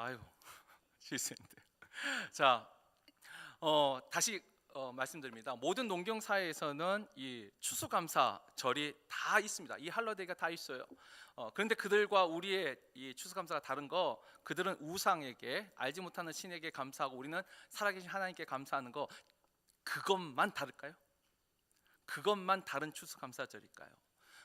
아유 실수했는데. 자, 어, 다시 어, 말씀드립니다. 모든 농경 사회에서는 이 추수감사절이 다 있습니다. 이 할러데이가 다 있어요. 어, 그런데 그들과 우리의 이 추수감사가 다른 거, 그들은 우상에게 알지 못하는 신에게 감사하고 우리는 살아계신 하나님께 감사하는 거, 그것만 다를까요? 그것만 다른 추수감사절일까요?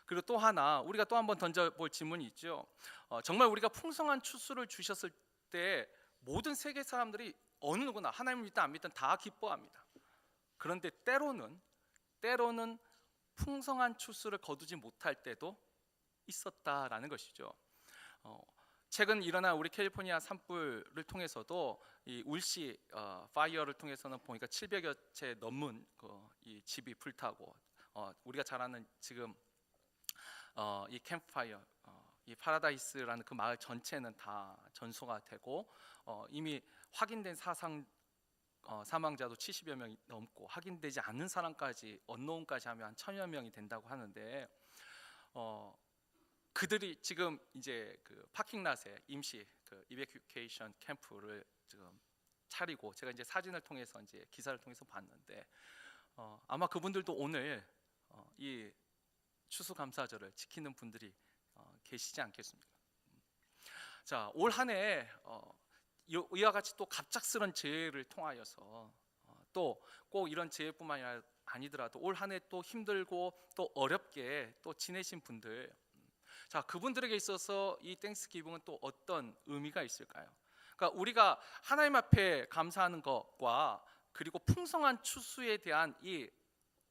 그리고 또 하나 우리가 또 한번 던져볼 질문이 있죠. 어, 정말 우리가 풍성한 추수를 주셨을 때 모든 세계 사람들이 어느 누구나 하나님을 믿든 안 믿든 다 기뻐합니다. 그런데 때로는 때로는 풍성한 추수를 거두지 못할 때도 있었다라는 것이죠. 어, 최근 일어난 우리 캘리포니아 산불을 통해서도 이 울시 어, 파이어를 통해서는 보니까 700여 채 넘는 그, 이 집이 불타고 어, 우리가 잘 아는 지금 어, 이 캠프파이어 어, 이 파라다이스라는 그 마을 전체는 다 전소가 되고 어, 이미 확인된 사상 어, 사망자도 70여 명이 넘고 확인되지 않는 사람까지 언노운까지 하면 한 천여 명이 된다고 하는데 어, 그들이 지금 이제 그 파킹랏에 임시 그 이베큐케이션 캠프를 지금 차리고 제가 이제 사진을 통해서 이제 기사를 통해서 봤는데 어, 아마 그분들도 오늘 어, 이 추수감사절을 지키는 분들이 어, 계시지 않겠습니까? 자, 올 한해 어, 이- 이와 같이 또 갑작스런 재해를 통하여서 어, 또꼭 이런 재해뿐만 아니라 아니더라도 올 한해 또 힘들고 또 어렵게 또 지내신 분들 음, 자 그분들에게 있어서 이 땡스 기붕은 또 어떤 의미가 있을까요? 그러니까 우리가 하나님 앞에 감사하는 것과 그리고 풍성한 추수에 대한 이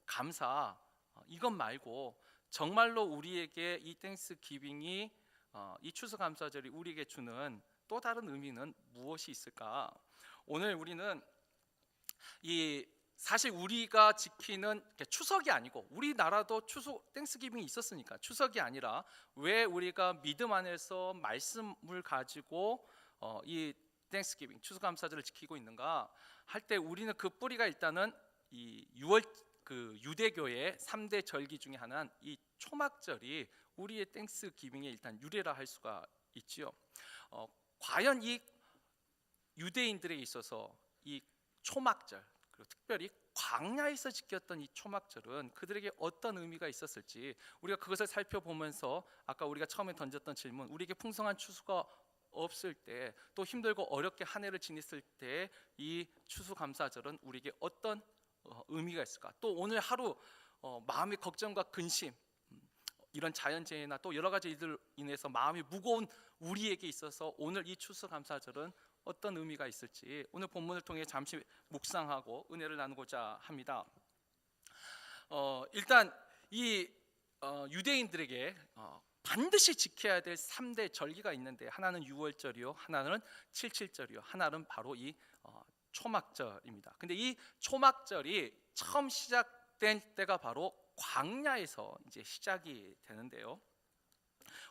감사 어, 이것 말고 정말로 우리에게 이 땡스 기빙이 어, 이 추수 감사절이 우리에게 주는 또 다른 의미는 무엇이 있을까? 오늘 우리는 이 사실 우리가 지키는 추석이 아니고 우리나라도 추석 땡스기빙이 있었으니까 추석이 아니라 왜 우리가 믿음 안에서 말씀을 가지고 어, 이 땡스기빙 추수감사절을 지키고 있는가 할 때 우리는 그 뿌리가 일단은 이 6월 그 유대교의 3대 절기 중에 하나인 이 초막절이 우리의 땡스 기빙의 일단 유래라 할 수가 있지요. 어, 과연 이 유대인들에게 있어서 이 초막절 그리고 특별히 광야에서 지켰던 이 초막절은 그들에게 어떤 의미가 있었을지 우리가 그것을 살펴보면서 아까 우리가 처음에 던졌던 질문 우리에게 풍성한 추수가 없을 때 또 힘들고 어렵게 한 해를 지냈을 때 이 추수감사절은 우리에게 어떤 어, 의미가 있을까 또 오늘 하루 어, 마음의 걱정과 근심 음, 이런 자연재해나 또 여러 가지 일들 인해서 마음이 무거운 우리에게 있어서 오늘 이 추수 감사절은 어떤 의미가 있을지 오늘 본문을 통해 잠시 묵상하고 은혜를 나누고자 합니다. 어, 일단 이 어, 유대인들에게 어, 반드시 지켜야 될 3대 절기가 있는데 하나는 6월절이요, 하나는 77절이요, 하나는 바로 이 어, 초막절입니다. 근데 이 초막절이 처음 시작된 때가 바로 광야에서 이제 시작이 되는데요.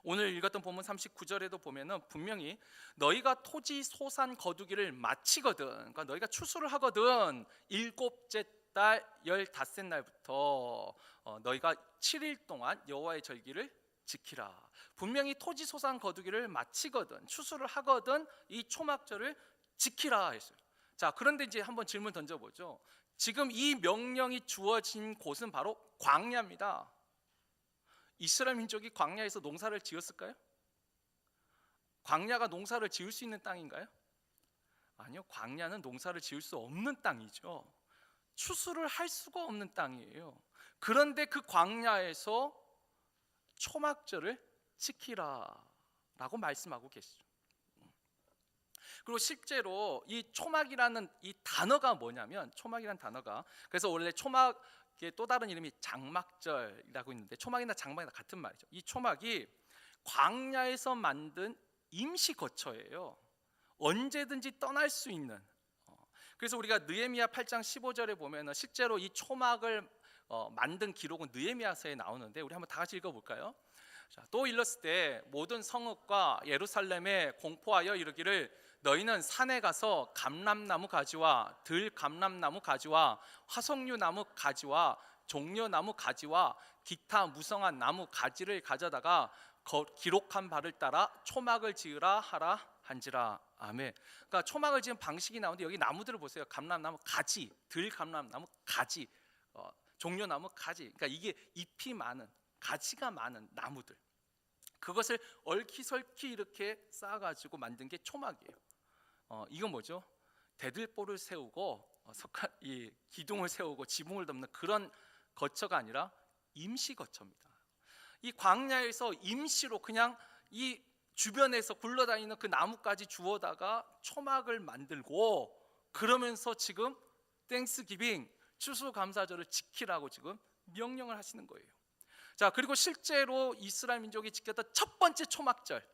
오늘 읽었던 본문 39절에도 보면은 분명히 너희가 토지 소산 거두기를 마치거든 그러니까 너희가 추수를 하거든 일곱째 달 열닷째 날부터 어, 너희가 7일 동안 여호와의 절기를 지키라 분명히 토지 소산 거두기를 마치거든 추수를 하거든 이 초막절을 지키라 했어요 자 그런데 이제 한번 질문 던져보죠 지금 이 명령이 주어진 곳은 바로 광야입니다 이스라엘 민족이 광야에서 농사를 지었을까요? 광야가 농사를 지을 수 있는 땅인가요? 아니요. 광야는 농사를 지을 수 없는 땅이죠. 추수를 할 수가 없는 땅이에요. 그런데 그 광야에서 초막절을 지키라라고 말씀하고 계시죠. 그리고 실제로 이 초막이라는 이 단어가 뭐냐면 초막이라는 단어가 그래서 원래 초막의 또 다른 이름이 장막절이라고 있는데 초막이나 장막이나 같은 말이죠. 이 초막이 광야에서 만든 임시 거처예요. 언제든지 떠날 수 있는. 어, 그래서 우리가 느헤미야 8장 15절에 보면은 실제로 이 초막을 어, 만든 기록은 느헤미야서에 나오는데 우리 한번 다 같이 읽어볼까요? 자, 또 일렀을 때 모든 성읍과 예루살렘에 공포하여 이르기를 너희는 산에 가서 감람나무 가지와 들 감람나무 가지와 화석류 나무 가지와 종려나무 가지와 기타 무성한 나무 가지를 가져다가 거- 기록한 바를 따라 초막을 지으라 하라 한지라 아멘. 그러니까 초막을 지은 방식이 나오는데 여기 나무들을 보세요. 감람나무 가지, 들 감람나무 가지, 어, 종려나무 가지. 그러니까 이게 잎이 많은 가지가 많은 나무들. 그것을 얽히설키 이렇게 쌓아가지고 만든 게 초막이에요. 어, 이건 뭐죠? 대들보를 세우고 어, 석화, 이 기둥을 세우고 지붕을 덮는 그런 거처가 아니라 임시 거처입니다. 이 광야에서 임시로 그냥 이 주변에서 굴러다니는 그 나무까지 주워다가 초막을 만들고 그러면서 지금 땡스기빙 추수감사절을 지키라고 지금 명령을 하시는 거예요. 자 그리고 실제로 이스라엘 민족이 지켰던 첫 번째 초막절.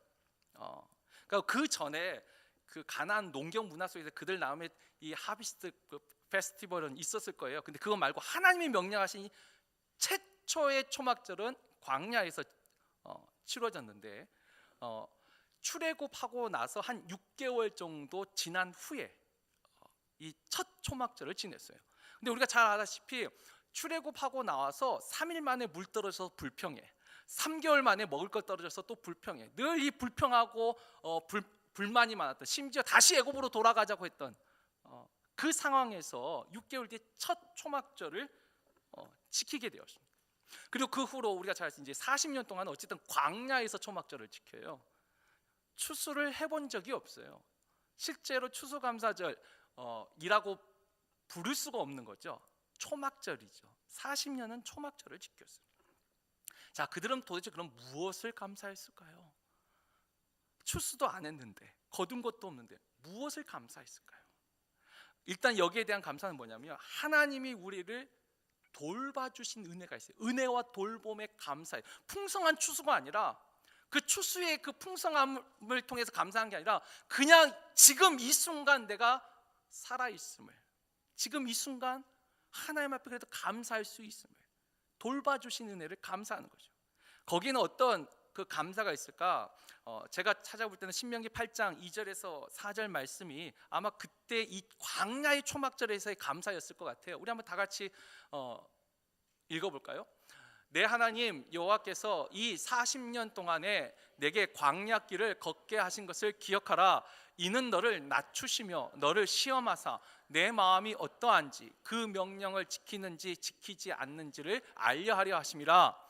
어, 그러니까 그 전에 그 가나안 농경 문화 속에서 그들 나름의 이 하비스트 그 페스티벌은 있었을 거예요. 근데 그거 말고 하나님이 명령하신 이 최초의 초막절은 광야에서 어, 치러졌는데 어, 출애굽하고 나서 한 6개월 정도 지난 후에 어, 이첫 초막절을 지냈어요. 근데 우리가 잘 알다시피 출애굽하고 나와서 3일 만에 물 떨어져서 불평해. 3개월 만에 먹을 것 떨어져서 또 불평해. 늘 이 불평하고 어, 불, 불만이 많았던 심지어 다시 애굽으로 돌아가자고 했던 어, 그 상황에서 6개월 뒤에 첫 초막절을 어, 지키게 되었습니다. 그리고 그 후로 우리가 잘 알수 이제 40년 동안 어쨌든 광야에서 초막절을 지켜요. 추수를 해본 적이 없어요. 실제로 추수감사절 어, 이라고 부를 수가 없는 거죠. 초막절이죠. 40년은 초막절을 지켰어요. 자, 그들은 도대체 그럼 무엇을 감사했을까요? 추수도 안 했는데 거둔 것도 없는데 무엇을 감사했을까요? 일단 여기에 대한 감사는 뭐냐면 하나님이 우리를 돌봐주신 은혜가 있어요. 은혜와 돌봄에 감사해. 풍성한 추수가 아니라 그 추수의 그 풍성함을 통해서 감사한 게 아니라 그냥 지금 이 순간 내가 살아 있음을 지금 이 순간 하나님 앞에 그래도 감사할 수 있음을 돌봐주신 은혜를 감사하는 거죠. 거기는 어떤 그 감사가 있을까? 어, 제가 찾아볼 때는 신명기 8장 2절에서 4절 말씀이 아마 그때 이 광야의 초막절에서의 감사였을 것 같아요. 우리 한번 다 같이 어, 읽어볼까요? 내 하나님 여호와께서 이 40년 동안에 내게 광야 길을 걷게 하신 것을 기억하라. 이는 너를 낮추시며 너를 시험하사 내 마음이 어떠한지 그 명령을 지키는지 지키지 않는지를 알려 하려 하심이라.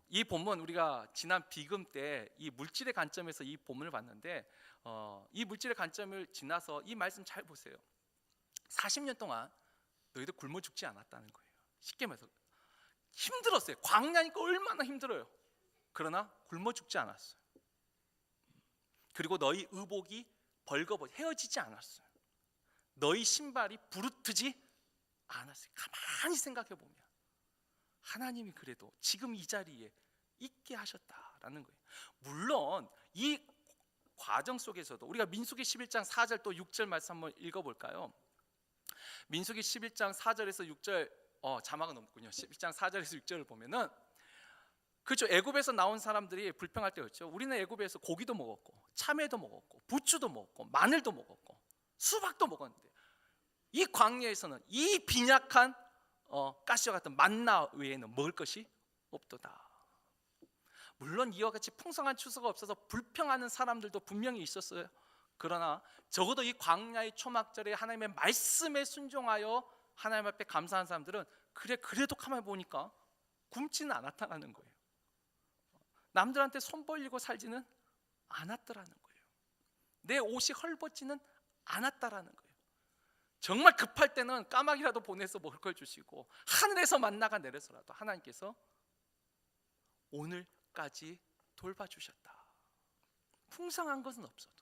이 본문 우리가 지난 비금 때 이 물질의 관점에서 이 본문을 봤는데 어, 이 물질의 관점을 지나서 이 말씀 잘 보세요. 40년 동안 너희들 굶어 죽지 않았다는 거예요. 쉽게 말해서 힘들었어요. 광야니까 얼마나 힘들어요. 그러나 굶어 죽지 않았어요. 그리고 너희 의복이 벌거벗 헤어지지 않았어요. 너희 신발이 부르트지 않았어요. 가만히 생각해 보면 하나님이 그래도 지금 이 자리에 있게 하셨다라는 거예요. 물론 이 과정 속에서도 우리가 민수기 11장 4절 또 6절 말씀 한번 읽어 볼까요? 민수기 11장 4절에서 6절 어, 자막은 없군요. 11장 4절에서 6절을 보면은 그렇죠. 애굽에서 나온 사람들이 불평할 때였죠. 우리는 애굽에서 고기도 먹었고 참외도 먹었고 부추도 먹었고 마늘도 먹었고 수박도 먹었는데 이 광야에서는 이 빈약한 어, 가시와 같은 만나 외에는 먹을 것이 없도다. 물론 이와 같이 풍성한 추수가 없어서 불평하는 사람들도 분명히 있었어요. 그러나 적어도 이 광야의 초막절에 하나님의 말씀에 순종하여 하나님 앞에 감사한 사람들은 그래 그래도 가만히 보니까 굶지는 않았다는 거예요. 남들한테 손 벌리고 살지는 않았더라는 거예요. 내 옷이 헐벗지는 않았다라는 거예요. 정말 급할 때는 까마귀라도 보내서 먹을 걸 주시고 하늘에서 만나가 내려서라도 하나님께서 오늘까지 돌봐주셨다. 풍성한 것은 없어도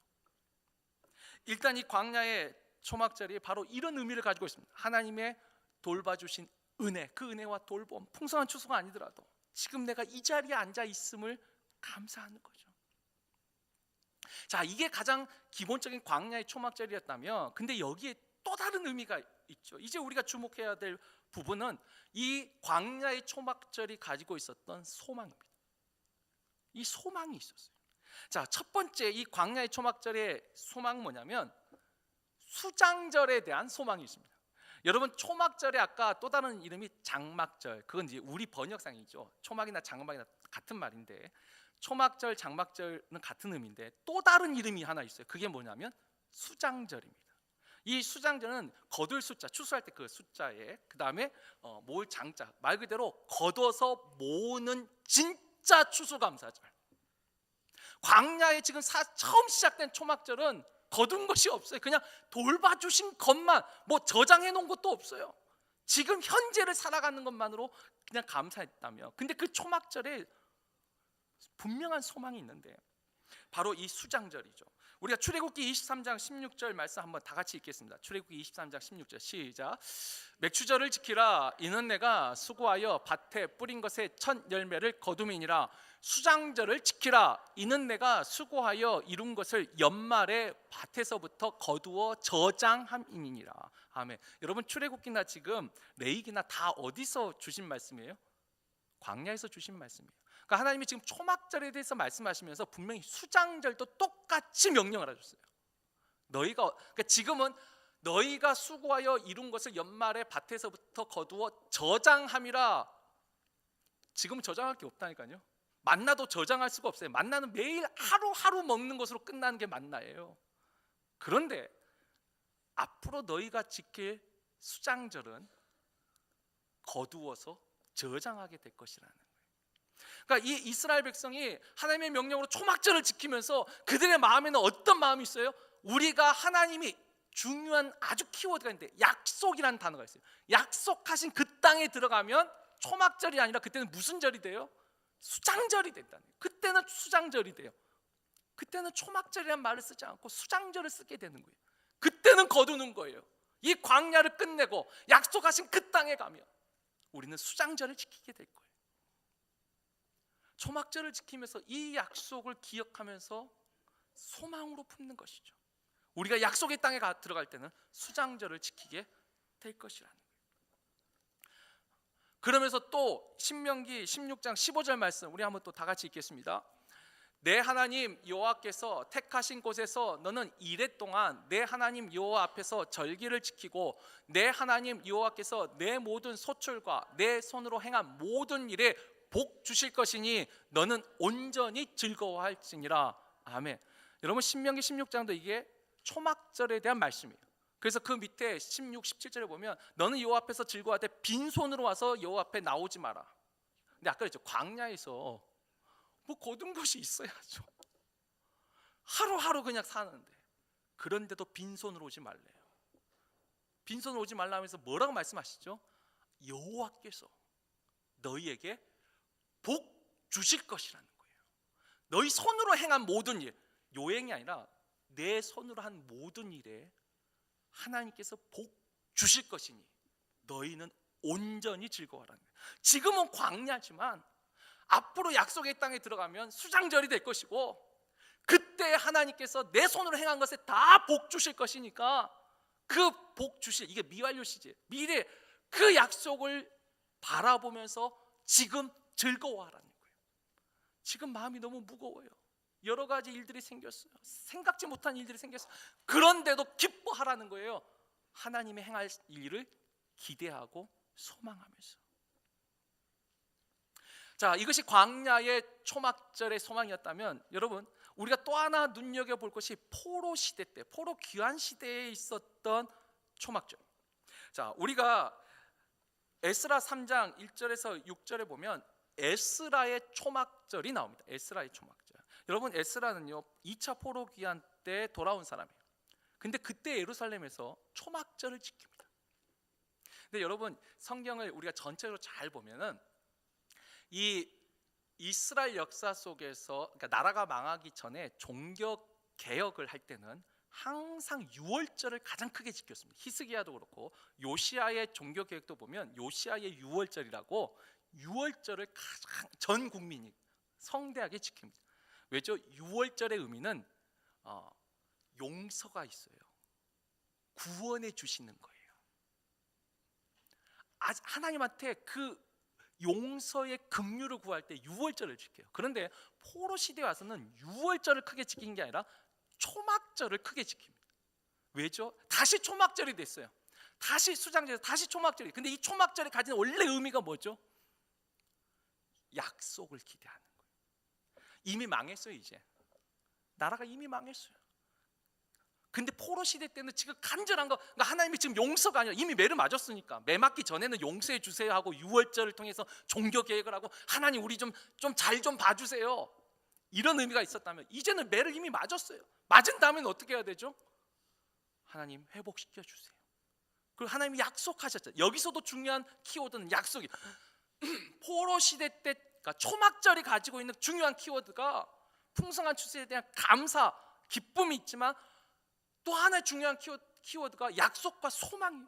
일단 이 광야의 초막절이 바로 이런 의미를 가지고 있습니다. 하나님의 돌봐주신 은혜, 그 은혜와 돌봄, 풍성한 추수가 아니더라도 지금 내가 이 자리에 앉아 있음을 감사하는 거죠. 자, 이게 가장 기본적인 광야의 초막절이었다면, 근데 여기에 또 다른 의미가 있죠. 이제 우리가 주목해야 될 부분은 이 광야의 초막절이 가지고 있었던 소망입니다. 이 소망이 있었어요. 자, 첫 번째 이 광야의 초막절의 소망은 뭐냐면 수장절에 대한 소망이 있습니다. 여러분 초막절에 아까 또 다른 이름이 장막절. 그건 이제 우리 번역상이죠. 초막이나 장막이나 같은 말인데 초막절, 장막절은 같은 의미인데 또 다른 이름이 하나 있어요. 그게 뭐냐면 수장절입니다. 이 수장절은 거둘 숫자, 추수할 때 그 숫자에 그 다음에 어, 모을 장자 말 그대로 걷어서 모으는 진짜 추수감사절. 광야에 지금 사, 처음 시작된 초막절은 거둔 것이 없어요. 그냥 돌봐주신 것만 뭐 저장해 놓은 것도 없어요. 지금 현재를 살아가는 것만으로 그냥 감사했다며. 근데 그 초막절에 분명한 소망이 있는데 바로 이 수장절이죠. 우리가 출애굽기 23장 16절 말씀 한번 다 같이 읽겠습니다. 출애굽기 23장 16절 시작. 맥추절을 지키라 이는 내가 수고하여 밭에 뿌린 것의 첫 열매를 거둠이니라 수장절을 지키라 이는 내가 수고하여 이룬 것을 연말에 밭에서부터 거두어 저장함이니라. 아멘. 여러분 출애굽기나 지금 레이기나 다 어디서 주신 말씀이에요? 광야에서 주신 말씀이에요. 그러니까 하나님이 지금 초막절에 대해서 말씀하시면서 분명히 수장절도 똑같이 명령을 하셨어요. 너희가 그러니까 지금은 너희가 수고하여 이룬 것을 연말에 밭에서부터 거두어 저장함이라 지금 저장할 게 없다니까요. 만나도 저장할 수가 없어요. 만나는 매일 하루하루 먹는 것으로 끝나는 게 만나예요. 그런데 앞으로 너희가 지킬 수장절은 거두어서 저장하게 될 것이라는. 그러니까 이 이스라엘 백성이 하나님의 명령으로 초막절을 지키면서 그들의 마음에는 어떤 마음이 있어요? 우리가 하나님이 중요한 아주 키워드가 있는데 약속이라는 단어가 있어요. 약속하신 그 땅에 들어가면 초막절이 아니라 그때는 무슨 절이 돼요? 수장절이 된다는 거예요. 그때는 수장절이 돼요. 그때는 초막절이라는 말을 쓰지 않고 수장절을 쓰게 되는 거예요. 그때는 거두는 거예요. 이 광야를 끝내고 약속하신 그 땅에 가면 우리는 수장절을 지키게 될 거예요. 초막절을 지키면서 이 약속을 기억하면서 소망으로 품는 것이죠. 우리가 약속의 땅에 가, 들어갈 때는 수장절을 지키게 될 것이라는 거예요. 그러면서 또 신명기 16장 15절 말씀 우리 한번 또 다 같이 읽겠습니다. 내 하나님 여호와께서 택하신 곳에서 너는 이래 동안 내 하나님 여호와 앞에서 절기를 지키고 내 하나님 여호와께서 내 모든 소출과 내 손으로 행한 모든 일에 복 주실 것이니 너는 온전히 즐거워할지니라. 아멘. 여러분 신명기 16장도 이게 초막절에 대한 말씀이에요. 그래서 그 밑에 16, 17절에 보면 너는 여호와 앞에서 즐거워할 때 빈손으로 와서 여호와 앞에 나오지 마라. 근데 아까 그랬죠. 광야에서 뭐 거둔 것이 있어야죠. 하루하루 그냥 사는데 그런데도 빈손으로 오지 말래요. 빈손으로 오지 말라면서 뭐라고 말씀하시죠? 여호와께서 너희에게 복 주실 것이라는 거예요. 너희 손으로 행한 모든 일, 요행이 아니라 내 손으로 한 모든 일에 하나님께서 복 주실 것이니 너희는 온전히 즐거워하라는 거예요. 지금은 광야지만 앞으로 약속의 땅에 들어가면 수장절이 될 것이고 그때 하나님께서 내 손으로 행한 것에 다 복 주실 것이니까 그 복 주실 이게 미완료 시제 미래 그 약속을 바라보면서 지금 즐거워하라는 거예요. 지금 마음이 너무 무거워요. 여러 가지 일들이 생겼어요. 생각지 못한 일들이 생겼어요. 그런데도 기뻐하라는 거예요. 하나님의 행할 일을 기대하고 소망하면서. 자, 이것이 광야의 초막절의 소망이었다면 여러분, 우리가 또 하나 눈여겨 볼 것이 포로 시대 때, 포로 귀환 시대에 있었던 초막절. 자, 우리가 에스라 3장 1절에서 6절에 보면 에스라의 초막절이 나옵니다. 에스라의 초막절. 여러분 에스라는요 2차 포로 귀환 때 돌아온 사람이에요. 근데 그때 예루살렘에서 초막절을 지킵니다. 근데 여러분 성경을 우리가 전체로 잘 보면은 이 이스라엘 역사 속에서 그러니까 나라가 망하기 전에 종교 개혁을 할 때는 항상 유월절을 가장 크게 지켰습니다. 히스기야도 그렇고 요시아의 종교 개혁도 보면 요시아의 유월절이라고 유월절을 가장 전 국민이 성대하게 지킵니다. 왜죠? 유월절의 의미는 어, 용서가 있어요. 구원해 주시는 거예요. 아- 하나님한테 그 용서의 급류를 구할 때 유월절을 지켜요. 그런데 포로 시대에 와서는 유월절을 크게 지키는 게 아니라 초막절을 크게 지킵니다. 왜죠? 다시 초막절이 됐어요. 다시 수장절에서 다시 초막절이. 근데 이 초막절이 가진 원래 의미가 뭐죠? 약속을 기대하는 거예요. 이미 망했어요, 이제. 나라가 이미 망했어요. 근데 포로 시대 때는 지금 간절한 거 그러니까 하나님이 지금 용서가 아니라 이미 매를 맞았으니까 매 맞기 전에는 용서해 주세요 하고 유월절을 통해서 종교 계획을 하고 하나님 우리 좀 좀 잘좀 봐주세요 이런 의미가 있었다면 이제는 매를 이미 맞았어요 맞은 다음에는 어떻게 해야 되죠? 하나님 회복시켜 주세요 그리고 하나님이 약속하셨죠 여기서도 중요한 키워드는 약속이 포로 시대 때 그러니까 초막절이 가지고 있는 중요한 키워드가 풍성한 추수에 대한 감사 기쁨이 있지만 또 하나의 중요한 키워, 키워드가 약속과 소망이에요.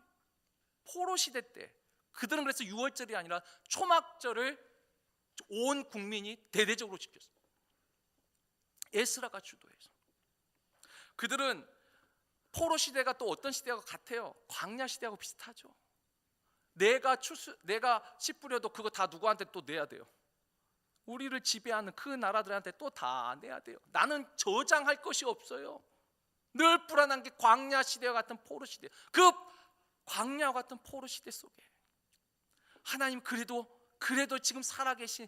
포로 시대 때 그들은 그래서 6월절이 아니라 초막절을 온 국민이 대대적으로 지켰어요. 에스라가 주도해서 그들은 포로 시대가 또 어떤 시대와 같아요? 광야 시대하고 비슷하죠. 내가 추수 내가 씨 뿌려도 그거 다 누구한테 또 내야 돼요. 우리를 지배하는 그 나라들한테 또 다 내야 돼요. 나는 저장할 것이 없어요. 늘 불안한 게 광야 시대와 같은 포로 시대. 그 광야와 같은 포로 시대 속에 하나님 그래도 그래도 지금 살아계신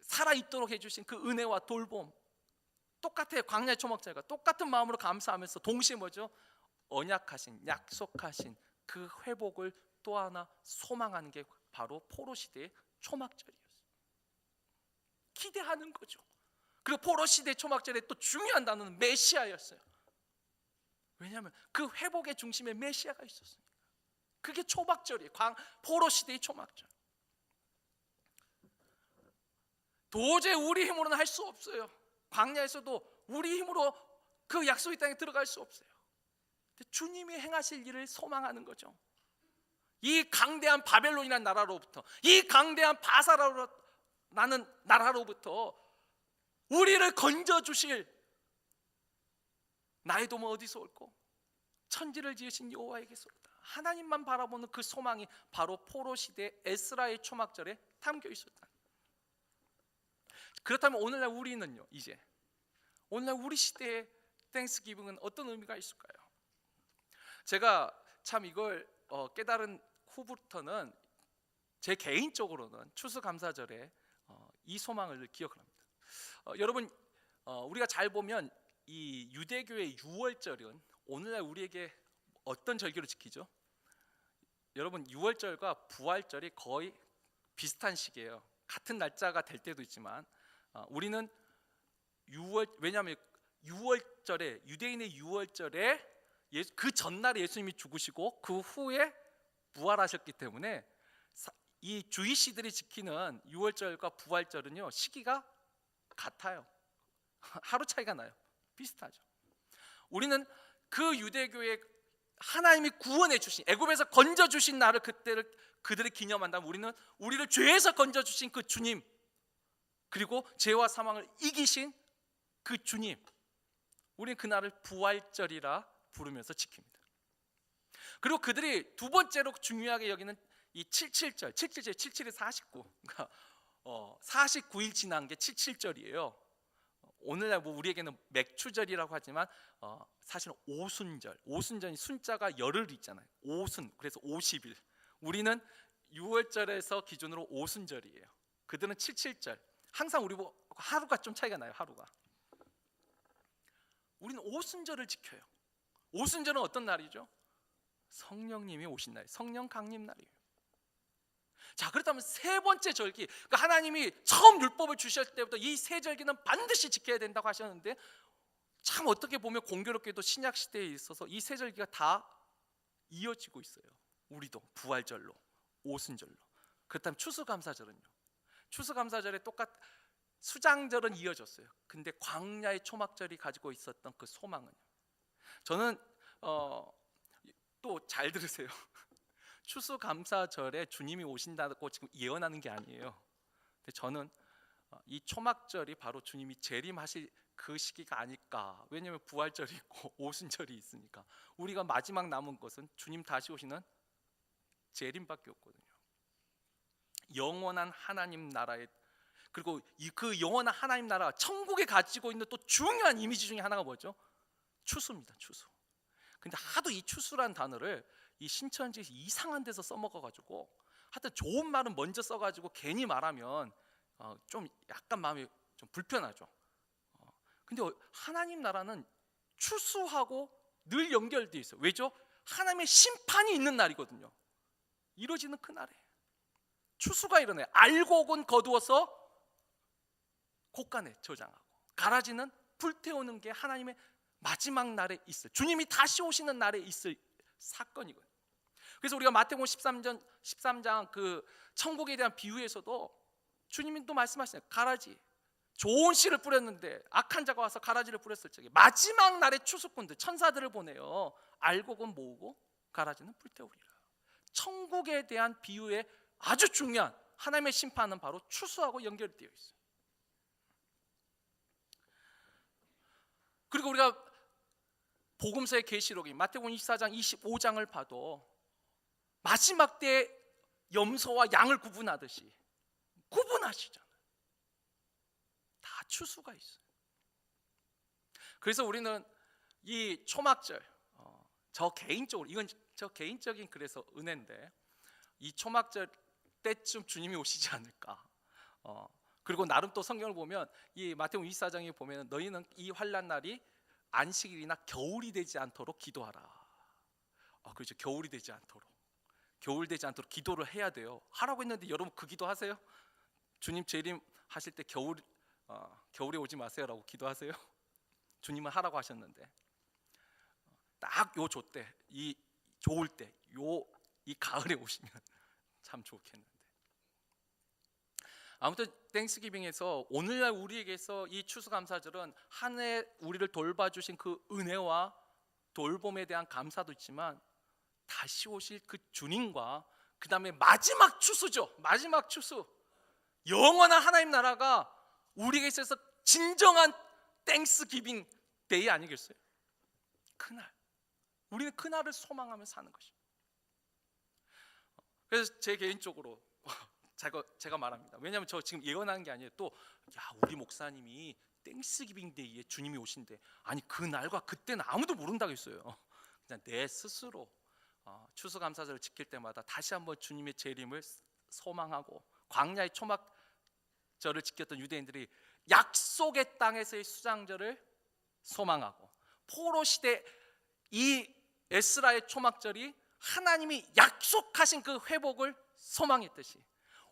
살아 있도록 해주신 그 은혜와 돌봄 똑같아요. 광야의 초막자가 똑같은 마음으로 감사하면서 동시에 뭐죠? 언약하신 약속하신 그 회복을 또 하나 소망하는 게 바로 포로 시대의 초막절이었어요. 기대하는 거죠. 그리고 포로 시대 초막절에 또 중요한 단어는 메시아였어요. 왜냐하면 그 회복의 중심에 메시아가 있었으니까. 그게 초막절이에요. 광 포로 시대의 초막절. 도저히 우리 힘으로는 할 수 없어요. 광야에서도 우리 힘으로 그 약속의 땅에 들어갈 수 없어요. 주님이 행하실 일을 소망하는 거죠. 이 강대한 바벨론이라는 나라로부터 이 강대한 바사라는 나라로부터 우리를 건져 주실 나의 도움 어디서 올고 천지를 지으신 여호와에게서 온다. 하나님만 바라보는 그 소망이 바로 포로 시대 에스라의 초막절에 담겨 있었다. 그렇다면 오늘날 우리는요, 이제 오늘날 우리 시대의 땡스기빙은 어떤 의미가 있을까요? 제가 참 이걸 어, 깨달은 후부터는 제 개인적으로는 추수감사절에 어, 이 소망을 기억을 합니다. 어, 여러분 어, 우리가 잘 보면 이 유대교의 유월절은 오늘날 우리에게 어떤 절기로 지키죠? 여러분 유월절과 부활절이 거의 비슷한 시기예요. 같은 날짜가 될 때도 있지만 어, 우리는 유월 왜냐하면 유월절에 유대인의 유월절에 그 전날에 예수님이 죽으시고 그 후에 부활하셨기 때문에 사- 이 주이시들이 지키는 유월절과 부활절은요 시기가 같아요. 하루 차이가 나요. 비슷하죠. 우리는 그 유대교의 하나님이 구원해 주신 애굽에서 건져 주신 날을 그때를 그들을 기념한다면 우리는 우리를 죄에서 건져 주신 그 주님 그리고 죄와 사망을 이기신 그 주님 우리는 그 날을 부활절이라 부르면서 지킵니다. 그리고 그들이 두 번째로 중요하게 여기는 이 77절, 77절, 77이 49. 그러니까 어, 49일 지난 게 77절이에요. 오늘날 뭐 우리에게는 맥추절이라고 하지만 어, 사실은 오순절, 오순절이 순자가 열흘 있잖아요. 오순, 그래서 50일. 우리는 6월절에서 기준으로 오순절이에요. 그들은 77절. 항상 우리 뭐 하루가 좀 차이가 나요. 하루가. 우리는 오순절을 지켜요. 오순절은 어떤 날이죠? 성령님이 오신 날, 성령 강림 날이에요. 자, 그렇다면 세 번째 절기, 그러니까 하나님이 처음 율법을 주셨을 때부터 이 세 절기는 반드시 지켜야 된다고 하셨는데 참 어떻게 보면 공교롭게도 신약 시대에 있어서 이 세 절기가 다 이어지고 있어요. 우리도 부활절로, 오순절로. 그렇다면 추수감사절은요. 추수감사절에 똑같 수장절은 이어졌어요. 근데 광야의 초막절이 가지고 있었던 그 소망은 저는 어, 또 잘 들으세요. 추수감사절에 주님이 오신다고 지금 예언하는 게 아니에요. 근데 저는 어, 이 초막절이 바로 주님이 재림하실 그 시기가 아닐까. 왜냐하면 부활절이 있고 오순절이 있으니까. 우리가 마지막 남은 것은 주님 다시 오시는 재림밖에 없거든요. 영원한 하나님 나라의 그리고 이그 영원한 하나님 나라 천국에 가지고 있는 또 중요한 이미지 중에 하나가 뭐죠? 추수입니다. 추수. 근데 하도 이 추수란 단어를 이 신천지에서 이상한 데서 써먹어 가지고 하여튼 좋은 말은 먼저 써가지고 괜히 말하면 어, 좀 약간 마음이 좀 불편하죠. 어, 근데 어, 하나님 나라는 추수하고 늘 연결돼 있어요. 왜죠? 하나님의 심판이 있는 날이거든요. 이루어지는 그 날에 추수가 일어나요. 알곡은 거두어서 곳간에 저장하고 가라지는 불태우는 게 하나님의 마지막 날에 있을 주님이 다시 오시는 날에 있을 사건이거든요. 그래서 우리가 마태복음 13장 13장 그 천국에 대한 비유에서도 주님이 또 말씀하시네요. 가라지 좋은 씨를 뿌렸는데 악한 자가 와서 가라지를 뿌렸을 적에 마지막 날에 추수꾼들 천사들을 보내요. 알곡은 모으고 가라지는 불태우리라. 천국에 대한 비유에 아주 중요한 하나님의 심판은 바로 추수하고 연결되어 있어요. 그리고 우리가 복음서의 계시록이 마태복음 24장 25장을 봐도 마지막 때 염소와 양을 구분하듯이 구분하시잖아요. 다 추수가 있어요. 그래서 우리는 이 초막절 어, 저 개인적으로 이건 저 개인적인 그래서 은혜인데 이 초막절 때쯤 주님이 오시지 않을까. 어, 그리고 나름 또 성경을 보면 이 마태복음 24장에 보면 너희는 이 환란 날이 안식일이나 겨울이 되지 않도록 기도하라. 어, 그렇죠. 겨울이 되지 않도록. 겨울 되지 않도록 기도를 해야 돼요. 하라고 했는데 여러분 그 기도 하세요? 주님 재림 하실 때 겨울 어, 겨울에 오지 마세요라고 기도하세요? 주님은 하라고 하셨는데 딱요조 때, 이 좋을 때, 요 이 가을에 오시면 참 좋겠는데. 아무튼 땡스기빙에서 오늘날 우리에게서 이 추수감사절은 한 해 우리를 돌봐주신 그 은혜와 돌봄에 대한 감사도 있지만 다시 오실 그 주님과 그 다음에 마지막 추수죠. 마지막 추수. 영원한 하나님 나라가 우리에게 있어서 진정한 땡스 기빙 데이 아니겠어요? 그날. 우리는 그날을 소망하며 사는 것입니다. 그래서 제 개인적으로 제가, 제가 말합니다. 왜냐하면 저 지금 예언하는 게 아니에요. 또, 야, 우리 목사님이 땡스 기빙 데이에 주님이 오신대. 아니, 그 날과 그때는 아무도 모른다고 했어요. 그냥 내 스스로 어, 추수감사절을 지킬 때마다 다시 한번 주님의 재림을 소망하고 광야의 초막절을 지켰던 유대인들이 약속의 땅에서의 수장절을 소망하고 포로 시대 이 에스라의 초막절이 하나님이 약속하신 그 회복을 소망했듯이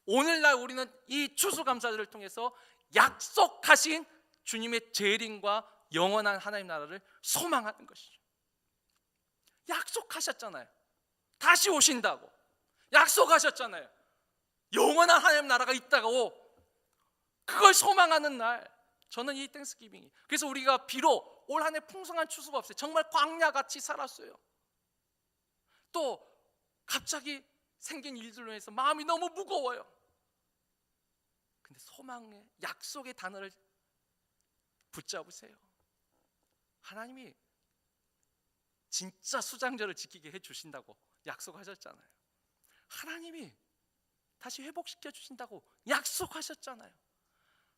오늘날 우리는 이 추수감사절을 통해서 약속하신 주님의 재림과 영원한 하나님 나라를 소망하는 것이죠. 약속하셨잖아요. 다시 오신다고. 약속하셨잖아요. 영원한 하나님 나라가 있다고. 그걸 소망하는 날. 저는 이 땡스기빙이. 그래서 우리가 비록 올 한해 풍성한 추수가 없어요. 정말 광야같이 살았어요. 또 갑자기 생긴 일들로 해서 마음이 너무 무거워요. 근데 소망의 약속의 단어를 붙잡으세요. 하나님이 진짜 수장절을 지키게 해 주신다고 약속하셨잖아요. 하나님이 다시 회복시켜 주신다고 약속하셨잖아요.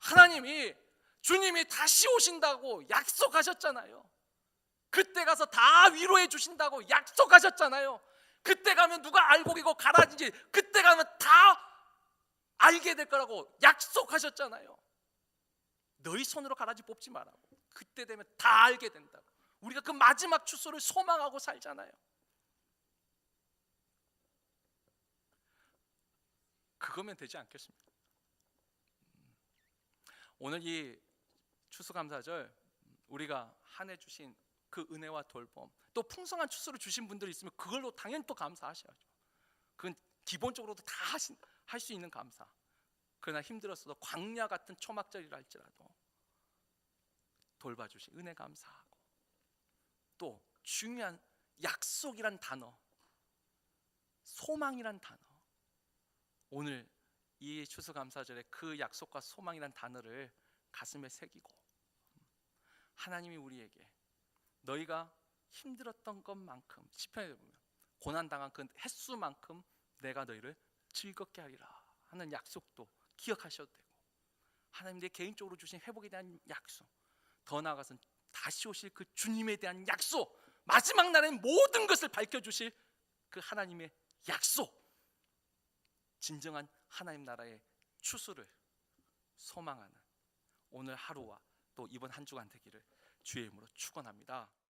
하나님이 주님이 다시 오신다고 약속하셨잖아요. 그때 가서 다 위로해 주신다고 약속하셨잖아요. 그때 가면 누가 알곡이고 가라지지 그때 가면 다 알게 될 거라고 약속하셨잖아요. 너희 손으로 가라지 뽑지 말라고. 그때 되면 다 알게 된다고. 우리가 그 마지막 추수를 소망하고 살잖아요. 그거면 되지 않겠습니까? 오늘 이 추수감사절 우리가 한 해 주신 그 은혜와 돌봄 또 풍성한 추수를 주신 분들이 있으면 그걸로 당연히 또 감사하셔야죠. 그건 기본적으로도 다 할 수 있는 감사. 그러나 힘들었어도 광야 같은 초막절이라 할지라도 돌봐주신 은혜 감사하고 또 중요한 약속이란 단어, 소망이란 단어. 오늘 이 추수감사절에 그 약속과 소망이란 단어를 가슴에 새기고 하나님이 우리에게 너희가 힘들었던 것만큼 시편에 보면 고난 당한 그 횟수만큼 내가 너희를 즐겁게 하리라 하는 약속도 기억하셔도 되고 하나님 내 개인적으로 주신 회복에 대한 약속 더 나아가서 다시 오실 그 주님에 대한 약속 마지막 날엔 모든 것을 밝혀 주실 그 하나님의 약속 진정한 하나님 나라의 추수를 소망하는 오늘 하루와 또 이번 한 주간 되기를 주의 이름으로 축원합니다.